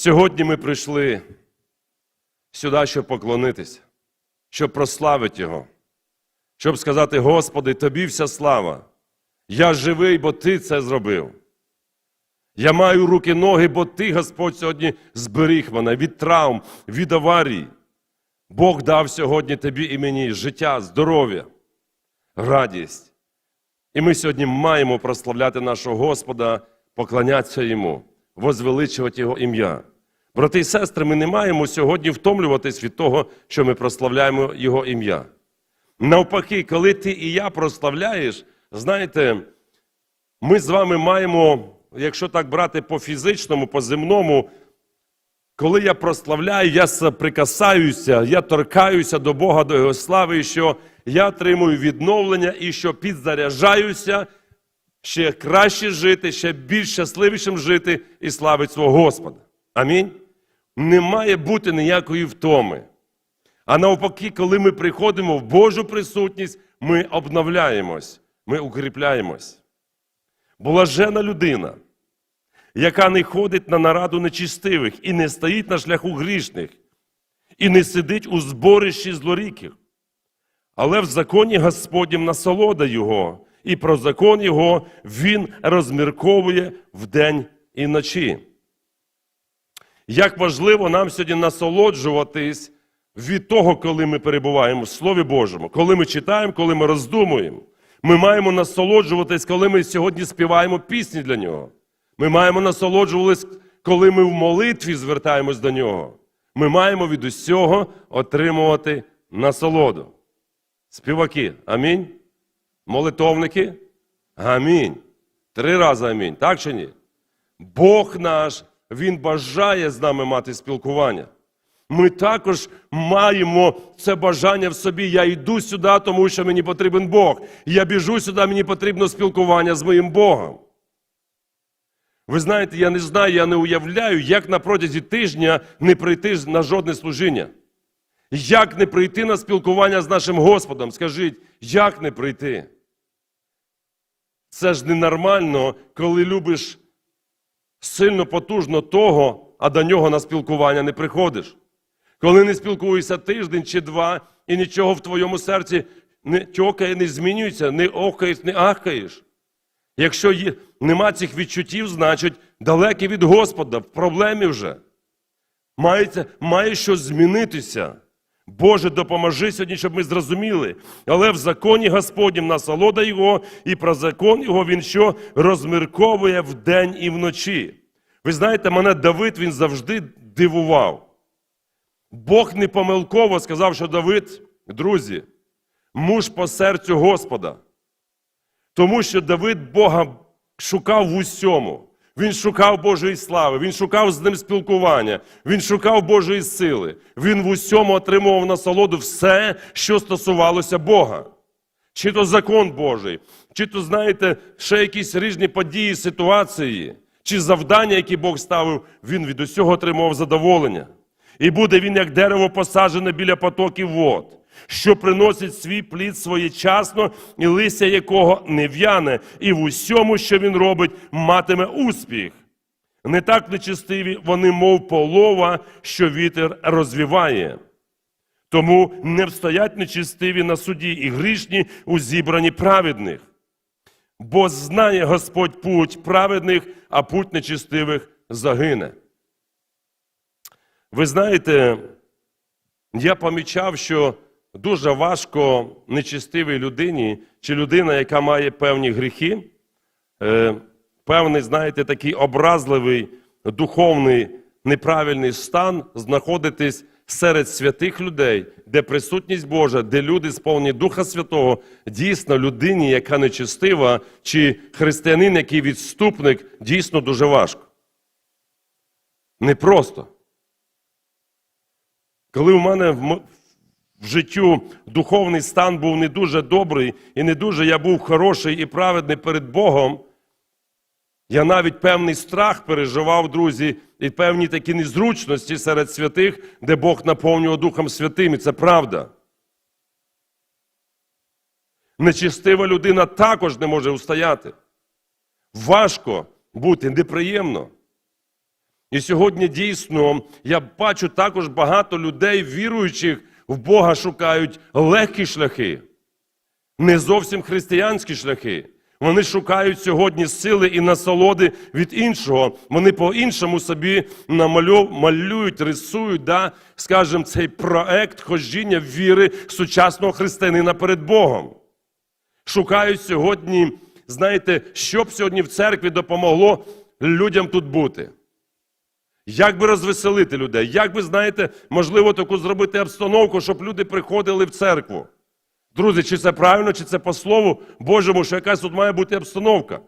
Сьогодні ми прийшли сюди, щоб поклонитися, щоб прославити Його, щоб сказати, Господи, Тобі вся слава. Я живий, бо Ти це зробив. Я маю руки, ноги, бо Ти, Господь, сьогодні зберіг мене від травм, від аварій. Бог дав сьогодні тобі і мені життя, здоров'я, радість. І ми сьогодні маємо прославляти нашого Господа, поклонятися Йому, возвеличувати Його ім'я. Брати і сестри, ми не маємо сьогодні втомлюватись від того, що ми прославляємо Його ім'я. Навпаки, коли ти і я прославляєш, знаєте, ми з вами маємо, якщо так брати по фізичному, по земному, коли я прославляю, я прикасаюся, я торкаюся до Бога, до Його слави, що я отримую відновлення і що підзаряджаюся ще краще жити, ще більш щасливішим жити і славити свого Господа. Амінь. Не має бути ніякої втоми. А навпаки, коли ми приходимо в Божу присутність, ми обновляємось, ми укріпляємось. Блажена людина, яка не ходить на нараду нечистивих і не стоїть на шляху грішних, і не сидить у зборищі злоріких. Але в законі Господнім насолода Його, і про закон Його Він розмірковує вдень і вночі. Як важливо нам сьогодні насолоджуватись від того, коли ми перебуваємо в Слові Божому, коли ми читаємо, коли ми роздумуємо. Ми маємо насолоджуватись, коли ми сьогодні співаємо пісні для нього. Ми маємо насолоджуватись, коли ми в молитві звертаємось до нього. Ми маємо від усього отримувати насолоду. Співаки, амінь. Молитовники, амінь. Три рази амінь. Так чи ні? Бог наш, Він бажає з нами мати спілкування. Ми також маємо це бажання в собі. Я йду сюди, тому що мені потрібен Бог. Я біжу сюди, мені потрібно спілкування з моїм Богом. Ви знаєте, я не знаю, я не уявляю, як на протязі тижня не прийти на жодне служіння. Як не прийти на спілкування з нашим Господом? Скажіть, як не прийти? Це ж ненормально, коли любиш сильно потужно того, а до нього на спілкування не приходиш. Коли не спілкуєшся тиждень чи два, і нічого в твоєму серці не тьокає, не змінюється, не охаєш, не ахаєш. Якщо є, нема цих відчуттів, значить далекі від Господа, в проблемі вже. Мається, має щось змінитися. Боже, допоможи сьогодні, щоб ми зрозуміли. Але в законі Господнім насолода Його, і про закон Його він що розмірковує вдень і вночі. Ви знаєте, мене Давид він завжди дивував. Бог не помилково сказав, що Давид, друзі, муж по серцю Господа. Тому що Давид Бога шукав в усьому. Він шукав Божої слави, він шукав з ним спілкування, він шукав Божої сили. Він в усьому отримував насолоду все, що стосувалося Бога. Чи то закон Божий, чи то, знаєте, ще якісь різні події, ситуації, чи завдання, які Бог ставив, він від усього отримував задоволення. І буде він, як дерево посаджене біля потоків вод, що приносить свій плід своєчасно, і листя якого не в'яне, і в усьому, що він робить, матиме успіх. Не так нечистиві вони, мов полова, що вітер розвіває. Тому не встоять нечистиві на суді і грішні у зібранні праведних. Бо знає Господь путь праведних, а путь нечистивих загине. Ви знаєте, я помічав, що дуже важко нечистивій людині чи людина, яка має певні гріхи, е, певний, знаєте, такий образливий, духовний, неправильний стан, знаходитись серед святих людей, де присутність Божа, де люди сповнені Духа Святого, дійсно людині, яка нечистива, чи християнин, який відступник, дійсно дуже важко. Непросто. Коли у мене в, в життю духовний стан був не дуже добрий і не дуже я був хороший і праведний перед Богом, я навіть певний страх переживав, друзі, і певні такі незручності серед святих, де Бог наповнював Духом Святим, і це правда. Нечистива людина також не може устояти. Важко бути, неприємно. І сьогодні дійсно я бачу також багато людей, віруючих в Бога, шукають легкі шляхи, не зовсім християнські шляхи. Вони шукають сьогодні сили і насолоди від іншого. Вони по-іншому собі намалю- малюють, рисують, да, скажімо, цей проект ходіння віри сучасного християнина перед Богом. Шукають сьогодні, знаєте, що б сьогодні в церкві допомогло людям тут бути. Як би розвеселити людей? Як би, знаєте, можливо, таку зробити обстановку, щоб люди приходили в церкву? Друзі, чи це правильно, чи це по слову Божому, що якась тут має бути обстановка?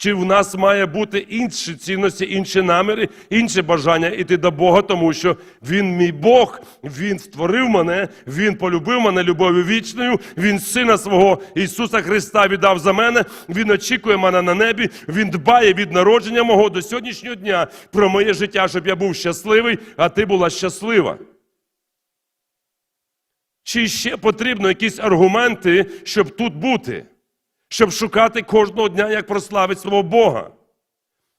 Чи в нас має бути інші цінності, інші наміри, інші бажання йти до Бога, тому що Він мій Бог, Він створив мене, Він полюбив мене любов'ю вічною, Він Сина свого Ісуса Христа віддав за мене, Він очікує мене на небі, Він дбає від народження мого до сьогоднішнього дня про моє життя, щоб я був щасливий, а ти була щаслива. Чи ще потрібно якісь аргументи, щоб тут бути? Щоб шукати кожного дня, як прославити свого Бога?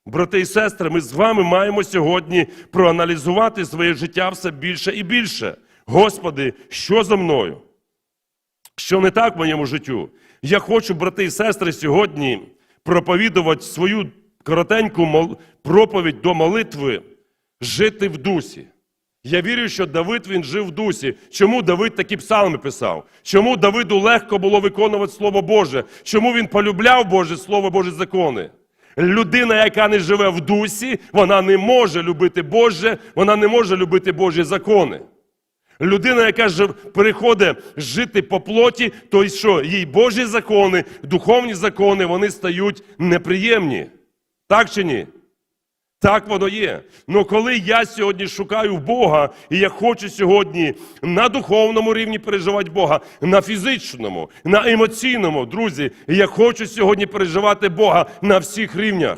Брати і сестри, ми з вами маємо сьогодні проаналізувати своє життя все більше і більше. Господи, що за мною? Що не так в моєму життю? Я хочу, брати і сестри, сьогодні проповідувати свою коротеньку проповідь до молитви, жити в дусі. Я вірю, що Давид він жив в дусі. Чому Давид такі псалми писав? Чому Давиду легко було виконувати Слово Боже? Чому він полюбляв Боже Слово, Божі закони? Людина, яка не живе в дусі, вона не може любити Боже, вона не може любити Божі закони. Людина, яка жив, переходить жити по плоті, то й що їй Божі закони, духовні закони, вони стають неприємні. Так чи ні? Так воно є. Ну коли я сьогодні шукаю Бога, і я хочу сьогодні на духовному рівні переживати Бога, на фізичному, на емоційному, друзі, я хочу сьогодні переживати Бога на всіх рівнях.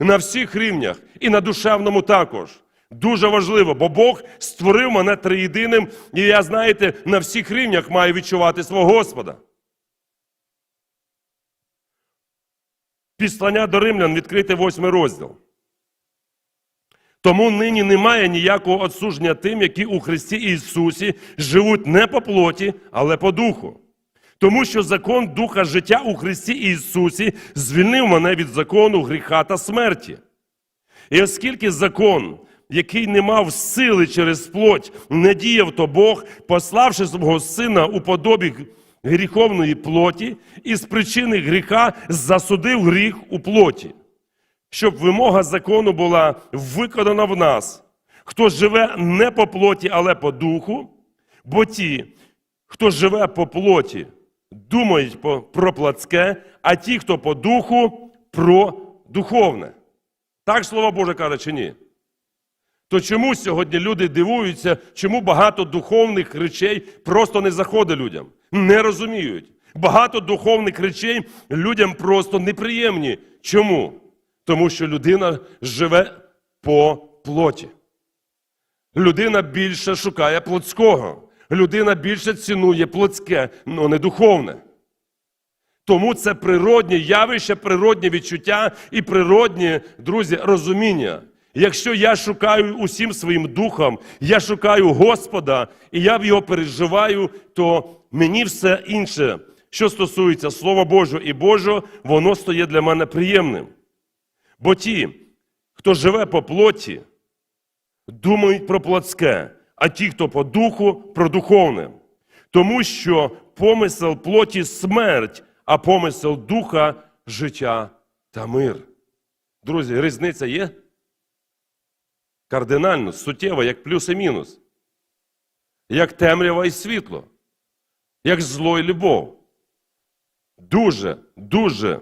На всіх рівнях і на душевному також. Дуже важливо, бо Бог створив мене триєдиним, і я, знаєте, на всіх рівнях маю відчувати свого Господа. Післання до римлян відкрити восьмий розділ. Тому нині немає ніякого отсуження тим, які у Христі Ісусі живуть не по плоті, але по духу. Тому що закон Духа життя у Христі Ісусі звільнив мене від закону гріха та смерті. І оскільки закон, який не мав сили через плоть, не діяв, то Бог, пославши свого сина у подобі гріховної плоті, і з причини гріха засудив гріх у плоті, щоб вимога закону була виконана в нас, хто живе не по плоті, але по духу, бо ті, хто живе по плоті, думають про плотське, а ті, хто по духу, про духовне. Так слово Боже каже чи ні? То чому сьогодні люди дивуються, чому багато духовних речей просто не заходить людям? Не розуміють. Багато духовних речей людям просто неприємні. Чому? Тому що людина живе по плоті. Людина більше шукає плотського. Людина більше цінує плотське, але не духовне. Тому це природнє явище, природнє відчуття і природнє, друзі, розуміння. Якщо я шукаю усім своїм духом, я шукаю Господа, і я в його переживаю, то мені все інше, що стосується Слова Божого і Божого, воно стає для мене приємним. Бо ті, хто живе по плоті, думають про плотське, а ті, хто по духу, про духовне. Тому що помисел плоті смерть, а помисел духа життя та мир. Друзі, різниця є? Кардинально, суттєва, як плюс і мінус. Як темрява і світло, як зло і любов. Дуже, дуже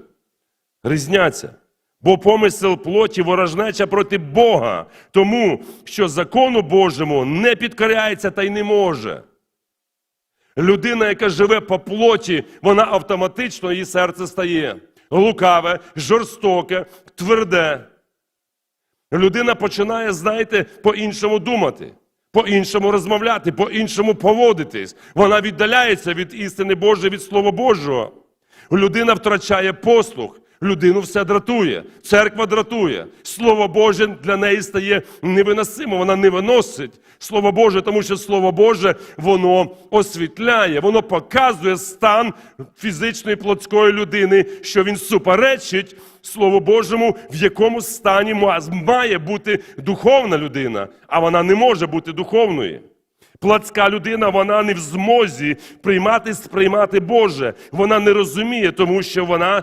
різняться. Бо помисел плоті ворожнеча проти Бога, тому що закону Божому не підкоряється та й не може. Людина, яка живе по плоті, вона автоматично її серце стає лукаве, жорстоке, тверде. Людина починає, знаєте, по-іншому думати, по-іншому розмовляти, по-іншому поводитись. Вона віддаляється від істини Божої, від Слова Божого. Людина втрачає послух. Людину все дратує, церква дратує. Слово Боже для неї стає невиносимо, вона не виносить Слово Боже, тому що Слово Боже воно освітляє, воно показує стан фізичної плотської людини, що він суперечить Слову Божому, в якому стані має бути духовна людина, а вона не може бути духовною. Плотська людина, вона не в змозі приймати, сприймати Боже. Вона не розуміє, тому що вона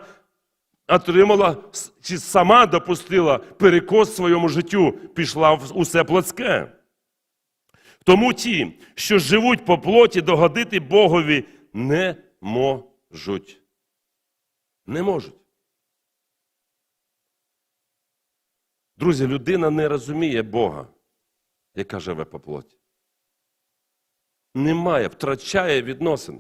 отримала чи сама допустила перекос в своєму життю, пішла в усе плотське. Тому ті, що живуть по плоті, догодити Богові не можуть. Не можуть. Друзі, людина не розуміє Бога, яка живе по плоті. Немає, втрачає відносини.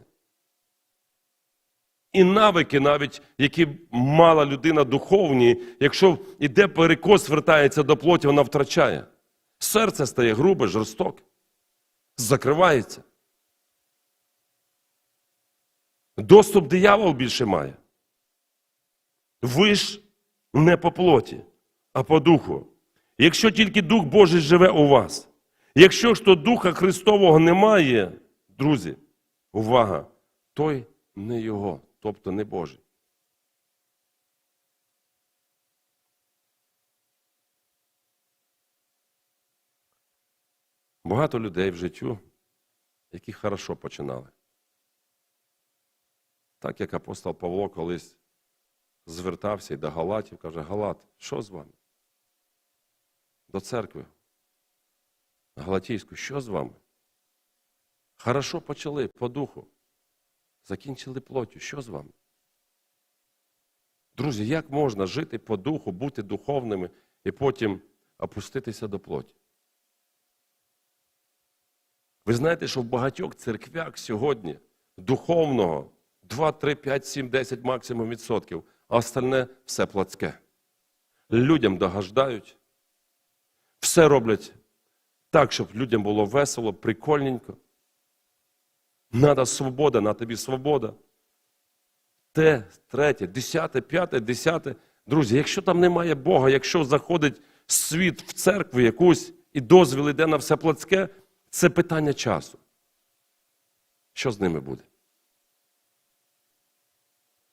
І навики, навіть які мала людина духовні, якщо іде перекос, вертається до плоті, вона втрачає. Серце стає грубе, жорстоке, закривається. Доступ диявол більше має. Ви ж не по плоті, а по духу. Якщо тільки Дух Божий живе у вас, якщо ж то Духа Христового немає, друзі, увага, той не Його, тобто не Божий. Багато людей в життю, які хорошо починали. Так як апостол Павло колись звертався і до Галатів, каже, Галат, що з вами? До церкви. Галатійську, що з вами? Хорошо почали по духу. Закінчили плоттю. Що з вами? Друзі, як можна жити по духу, бути духовними і потім опуститися до плоті? Ви знаєте, що в багатьох церквях сьогодні духовного 2, 3, 5, 7, 10 максимум відсотків, а остальне все плотське. Людям догаждають, все роблять так, щоб людям було весело, прикольненько. Надо свобода, на тобі свобода. Те, третє, десяте, п'яте, десяте. Друзі, якщо там немає Бога, якщо заходить світ в церкву якусь і дозвіл йде на все плотське, це питання часу. Що з ними буде?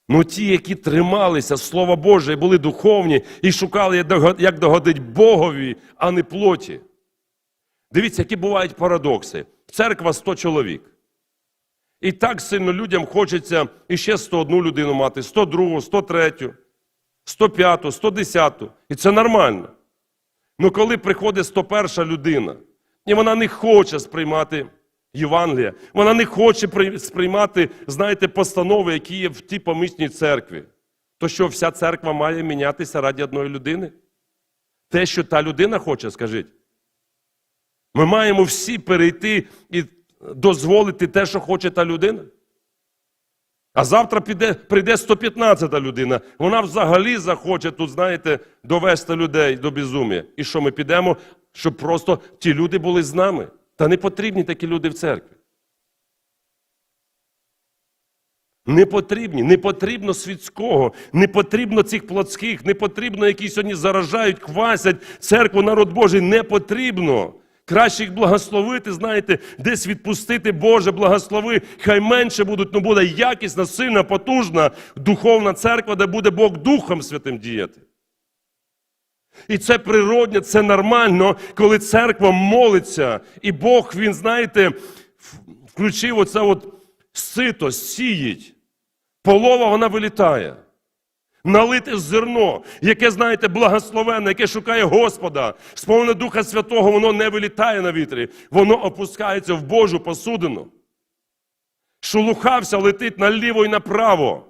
Ну ті, які трималися Слова Боже, і були духовні і шукали, як догодить Богові, а не плоті. Дивіться, які бувають парадокси. Церква 100 чоловік. І так сильно людям хочеться іще 101 людину мати, 102, 103, 105, 110. І це нормально. Ну коли приходить 101 людина, і вона не хоче сприймати Євангелія, вона не хоче сприймати, знаєте, постанови, які є в тій помісній церкві, то що вся церква має мінятися раді одної людини? Те, що та людина хоче, скажіть. Ми маємо всі перейти і дозволити те, що хоче та людина. А завтра піде, прийде 115 та людина. Вона взагалі захоче тут, знаєте, довести людей до безумія. І що ми підемо, щоб просто ті люди були з нами. Та не потрібні такі люди в церкві. Не потрібні, не потрібно світського, не потрібно цих плотських, не потрібно, які сьогодні заражають, квасять церкву, народ Божий, не потрібно. Краще їх благословити, знаєте, десь відпустити Боже, благослови, хай менше будуть, але буде якісна, сильна, потужна духовна церква, де буде Бог Духом Святим діяти. І це природне, це нормально, коли церква молиться, і Бог, він, знаєте, включив оце от сито, сіють. Полова вона вилітає. Налите зерно, яке, знаєте, благословенне, яке шукає Господа, сповнене Духа Святого, воно не вилітає на вітрі, воно опускається в Божу посудину. Шелуха летить наліво і направо.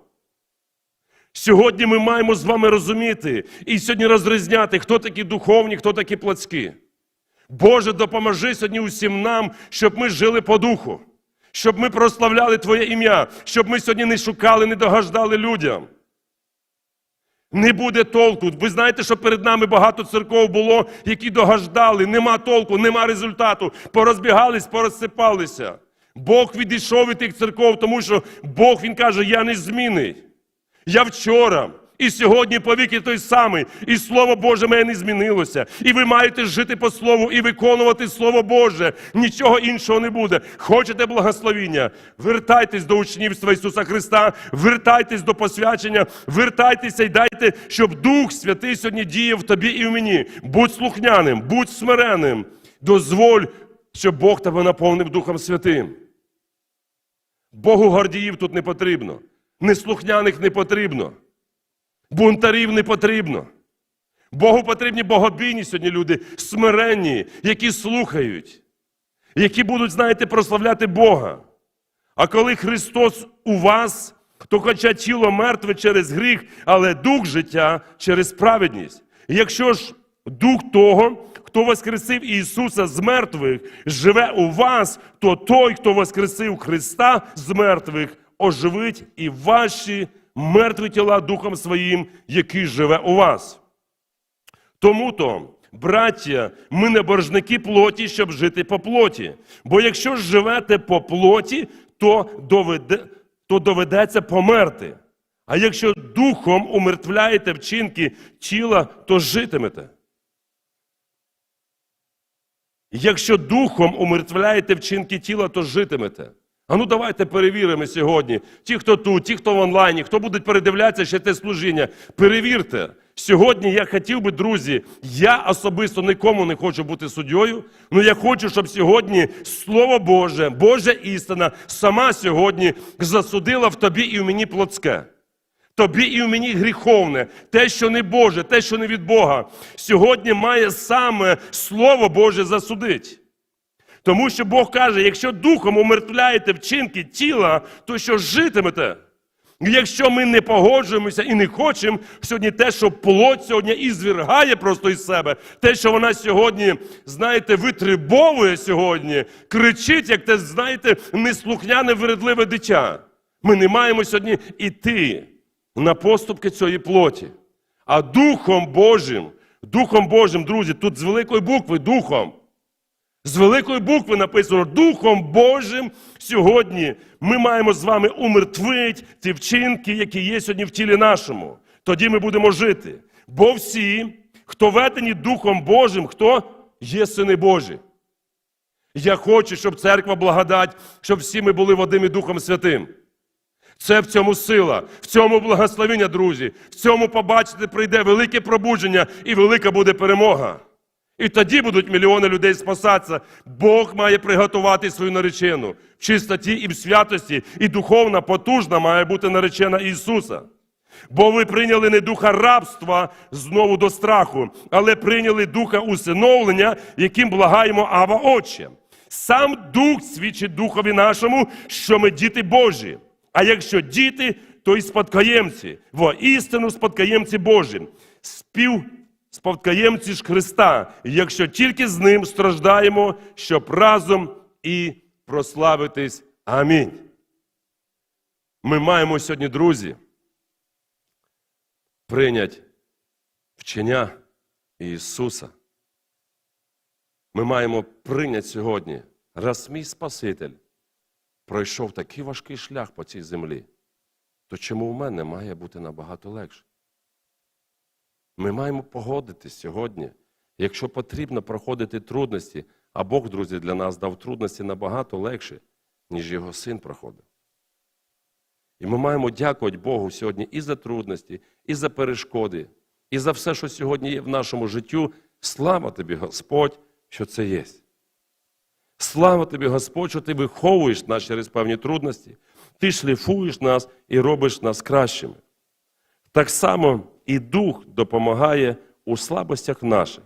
Сьогодні ми маємо з вами розуміти і сьогодні розрізняти, хто такі духовні, хто такі плотські. Боже, допоможи сьогодні усім нам, щоб ми жили по духу, щоб ми прославляли Твоє ім'я, щоб ми сьогодні не шукали, не догаждали людям. Не буде толку. Ви знаєте, що перед нами багато церков було, які догаждали. Нема толку, нема результату. Порозбігались, порозсипалися. Бог відійшов від тих церков, тому що Бог Він каже, я не змінний. Я вчора, І сьогодні повіки той самий, і Слово Боже моє не змінилося. І ви маєте жити по Слову і виконувати Слово Боже. Нічого іншого не буде. Хочете благословіння? Вертайтесь до учнівства Ісуса Христа, вертайтесь до посвячення, вертайтеся і дайте, щоб Дух Святий сьогодні діяв в тобі і в мені. Будь слухняним, будь смиренним. Дозволь, щоб Бог тебе наповнив Духом Святим. Богу гордіїв тут не потрібно, неслухняних не потрібно, бунтарів не потрібно. Богу потрібні богобійні сьогодні люди, смиренні, які слухають, які будуть, знаєте, прославляти Бога. А коли Христос у вас, то хоча тіло мертве через гріх, але дух життя через праведність. Якщо ж дух того, хто воскресив Ісуса з мертвих, живе у вас, то той, хто воскресив Христа з мертвих, оживить і ваші мертві тіла Духом Своїм, який живе у вас. Тому то, браття, ми не боржники плоті, щоб жити по плоті. Бо якщо живете по плоті, то, доведе, то доведеться померти. А якщо духом умертвляєте вчинки тіла, то житимете. Якщо духом умертвляєте вчинки тіла, то житимете. А ну давайте перевіримо сьогодні. Ті, хто тут, ті, хто в онлайні, хто будуть передивлятися ще те служіння, перевірте. Сьогодні я хотів би, друзі, я особисто нікому не хочу бути суддєю, але я хочу, щоб сьогодні Слово Боже, Божа істина сама сьогодні засудила в тобі і в мені плотське. Тобі і в мені гріховне, те, що не Боже, те, що не від Бога, сьогодні має саме Слово Боже засудить. Тому що Бог каже, якщо духом умертвляєте вчинки тіла, то що житимете? Якщо ми не погоджуємося і не хочемо сьогодні те, що плоть сьогодні і звергає просто із себе, те, що вона сьогодні, знаєте, витребовує сьогодні, кричить, як те, знаєте, неслухняне вередливе дитя. Ми не маємо сьогодні іти на поступки цієї плоті. А Духом Божим, Духом Божим, друзі, тут з великої букви Духом. З великої букви написано Духом Божим сьогодні ми маємо з вами умертвити ті вчинки, які є сьогодні в тілі нашому. Тоді ми будемо жити. Бо всі, хто ведені Духом Божим, хто є сини Божі. Я хочу, щоб церква благодать, щоб всі ми були Вадим Духом Святим. Це в цьому сила, в цьому благословення, друзі. В цьому побачите, прийде велике пробудження і велика буде перемога. І тоді будуть мільйони людей спасатися. Бог має приготувати свою наречену в чистоті і в святості, і духовна, потужна має бути наречена Ісуса. Бо ви прийняли не духа рабства знову до страху, але прийняли духа усиновлення, яким благаємо Ава Отче. Сам Дух свідчить Духові нашому, що ми діти Божі. А якщо діти, то й спадкоємці, воістину спадкоємці Божі. Спів спадкоємці ж Христа, якщо тільки з ним страждаємо, щоб разом і прославитись. Амінь. Ми маємо сьогодні, друзі, прийняти вчення Ісуса. Ми маємо прийняти сьогодні, раз мій Спаситель пройшов такий важкий шлях по цій землі, то чому в мене має бути набагато легше? Ми маємо погодитись сьогодні, якщо потрібно проходити трудності, а Бог, друзі, для нас дав трудності набагато легше, ніж його син проходив. І ми маємо дякувати Богу сьогодні і за трудності, і за перешкоди, і за все, що сьогодні є в нашому життю. Слава тобі, Господь, що це є. Слава тобі, Господь, що ти виховуєш нас через певні трудності, ти шліфуєш нас і робиш нас кращими. Так само і Дух допомагає у слабостях наших,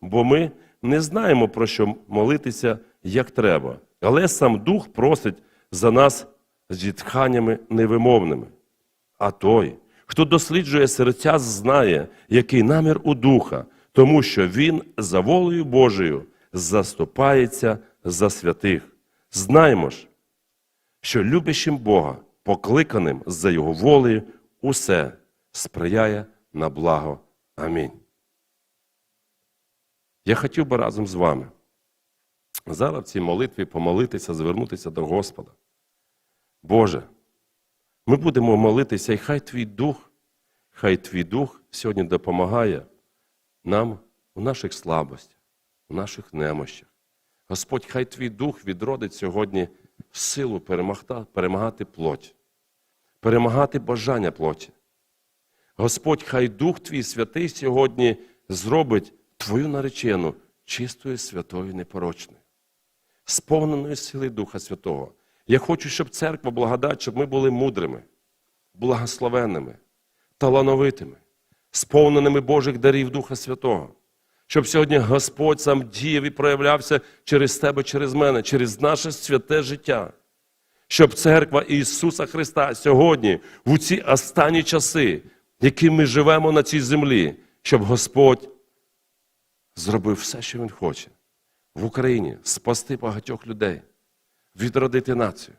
бо ми не знаємо, про що молитися як треба. Але сам Дух просить за нас зітханнями невимовними. А той, хто досліджує серця, знає, який намір у Духа, тому що Він за волею Божою заступається за святих. Знаємо ж, що любящим Бога, покликаним за Його волею, усе сприяє на благо. Амінь. Я хотів би разом з вами зараз в цій молитві помолитися, звернутися до Господа. Боже, ми будемо молитися, і хай Твій Дух, Хай твій дух сьогодні допомагає нам у наших слабостях, у наших немощах. Господь, хай твій дух відродить сьогодні силу перемагати плоть, перемагати бажання плоті. Господь, хай Дух Твій святий сьогодні зробить Твою наречену чистою, святою, непорочною, сповненою сили Духа Святого. Я хочу, щоб церква благодать, щоб ми були мудрими, благословенними, талановитими, сповненими Божих дарів Духа Святого. Щоб сьогодні Господь сам діяв і проявлявся через тебе, через мене, через наше святе життя. Щоб церква Ісуса Христа сьогодні, в ці останні часи, які ми живемо на цій землі, щоб Господь зробив все, що Він хоче в Україні, спасти багатьох людей, відродити націю,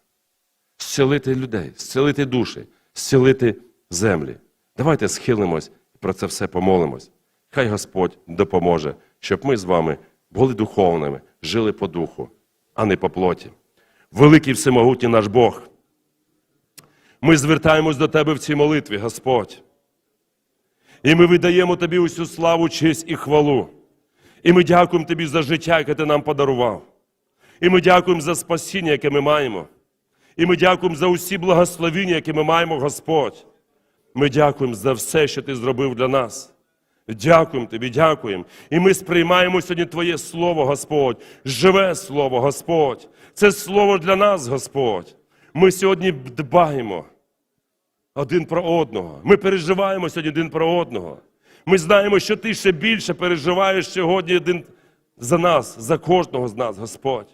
зцілити людей, зцілити душі, зцілити землі. Давайте схилимось і про це все помолимось. Хай Господь допоможе, щоб ми з вами були духовними, жили по духу, а не по плоті. Великий всемогутній наш Бог. Ми звертаємось до Тебе в цій молитві, Господь. І ми видаємо Тобі усю славу, честь і хвалу. І ми дякуємо Тобі за життя, яке Ти нам подарував. І ми дякуємо за спасіння, яке ми маємо. І ми дякуємо за усі благословіння, які ми маємо, Господь. Ми дякуємо за все, що Ти зробив для нас. Дякуємо Тобі, дякуємо. І ми сприймаємо сьогодні Твоє Слово, Господь, живе Слово, Господь. Це Слово для нас, Господь. Ми сьогодні дбаємо один про одного. Ми переживаємо сьогодні один про одного. Ми знаємо, що Ти ще більше переживаєш сьогодні один за нас, за кожного з нас, Господь.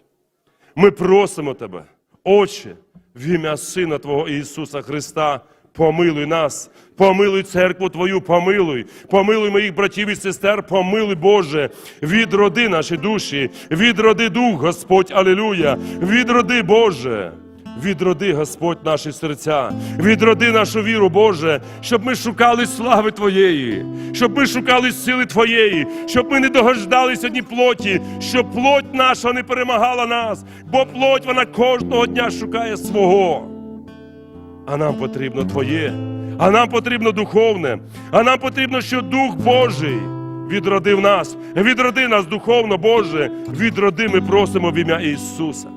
Ми просимо Тебе, Отче, в ім'я Сина Твого Ісуса Христа, помилуй нас, помилуй церкву Твою, помилуй, помилуй моїх братів і сестер, помилуй, Боже, відроди наші душі, відроди дух, Господь, Алілуя, відроди, Боже. Відроди, Господь, наші серця, відроди нашу віру, Боже, щоб ми шукали слави Твоєї, щоб ми шукали сили Твоєї, щоб ми не догождали сьогодні плоті, щоб плоть наша не перемагала нас, бо плоть вона кожного дня шукає свого. А нам потрібно Твоє, а нам потрібно духовне, а нам потрібно, що Дух Божий відродив нас, відроди нас духовно, Боже, відроди, ми просимо в ім'я Ісуса.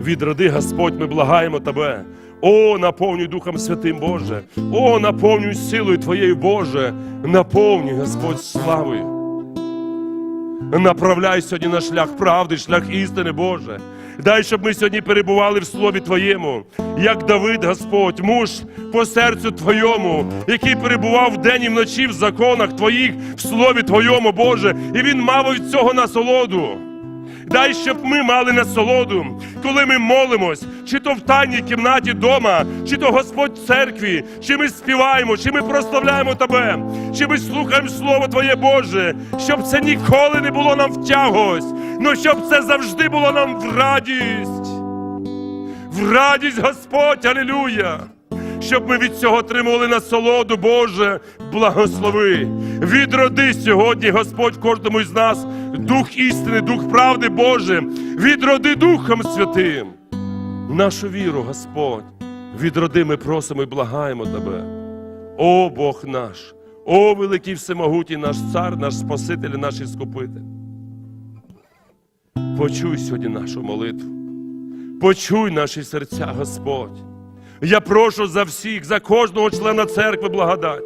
Відроди, Господь, ми благаємо Тебе. О, наповнюй Духом Святим Боже, о, наповнюй силою Твоєю, Боже, наповнюй, Господь, славою. Направляй сьогодні на шлях правди, шлях істини, Боже. Дай, щоб ми сьогодні перебували в Слові Твоєму, як Давид, Господь, муж по серцю Твоєму, який перебував вдень і вночі в законах Твоїх, в Слові Твоєму, Боже, і він мав від цього насолоду. Дай, щоб ми мали насолоду, коли ми молимось, чи то в тайній кімнаті дома, чи то Господь в церкві, чи ми співаємо, чи ми прославляємо Тебе, чи ми слухаємо Слово Твоє Боже, щоб це ніколи не було нам в тягость, але щоб це завжди було нам в радість. В радість, Господь, алілюя! Щоб ми від цього отримували насолоду, Боже, благослови. Відроди сьогодні, Господь, кожному із нас, дух істини, дух правди, Боже, відроди Духом Святим. Нашу віру, Господь, відроди, ми просимо і благаємо Тебе. О Бог наш, о великий всемогутній наш цар, наш Спаситель, наш Іскупитель. Почуй сьогодні нашу молитву. Почуй наші серця, Господь. Я прошу за всіх, за кожного члена церкви благодать,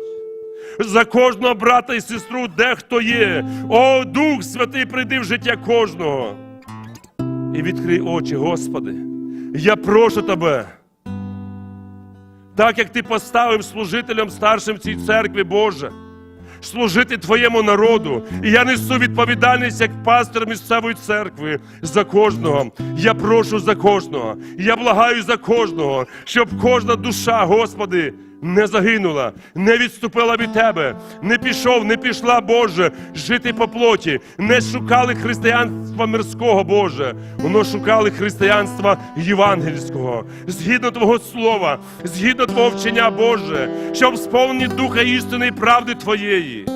за кожного брата і сестру, де хто є. О, Дух Святий, прийди в життя кожного. І відкрий очі, Господи. Я прошу Тебе. Так як Ти поставив служителям старшим в цій церкві, Боже, служити Твоєму народу. І я несу відповідальність як пастор місцевої церкви за кожного. Я прошу за кожного. Я благаю за кожного, щоб кожна душа, Господи, не загинула, не відступила від Тебе, не пішов, не пішла, Боже, жити по плоті, не шукали християнства мирського, Боже, воно шукали християнства євангельського, згідно Твого слова, згідно Твого вчення, Боже, щоб сповнені духа істини і правди Твоєї.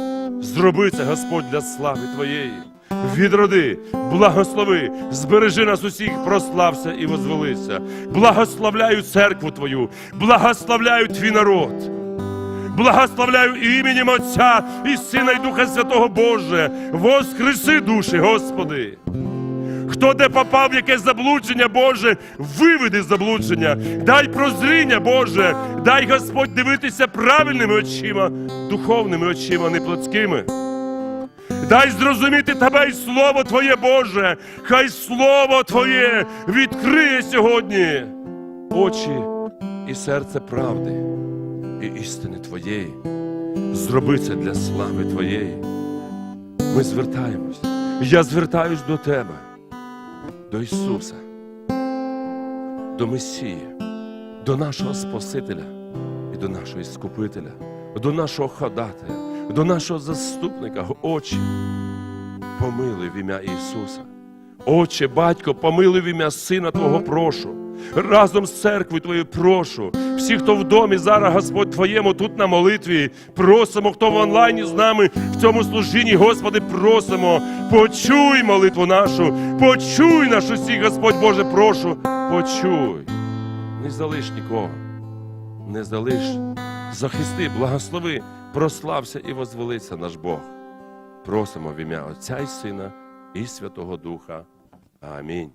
Зроби це, Господь, для слави Твоєї. Відроди, благослови, збережи нас усіх, прослався і возвелися. Благословляю церкву Твою, благословляю твій народ. Благословляю іменем Отця і Сина і Духа Святого Боже. Воскреси душі, Господи. Хто де попав яке заблудження, Боже, виведи заблудження, дай прозріння, Боже, дай Господь дивитися правильними очима, духовними очима, не плотськими. Дай зрозуміти тебе і Слово Твоє Боже, хай Слово Твоє відкриє сьогодні очі і серце правди і істини Твоєї. Зроби це для слави Твоєї. Ми звертаємось. Я звертаюсь до Тебе, до Ісуса, до Месії, до нашого Спасителя і до нашого Скупителя, до нашого ходатая, до нашого заступника, очі. Помилуй в ім'я Ісуса. Отче, батько, помилуй в ім'я Сина Твого прошу. Разом з церквою Твоєю прошу. Всі, хто в домі зараз, Господь Твоєму, тут на молитві, просимо, хто в онлайні з нами в цьому служінні, Господи, просимо, почуй молитву нашу, почуй нашу всіх, Господь Боже, прошу, почуй. Не залиш нікого, не залиш, захисти, благослови, прослався і возвелиться наш Бог. Просимо в ім'я Отця і Сина і Святого Духа. Амінь.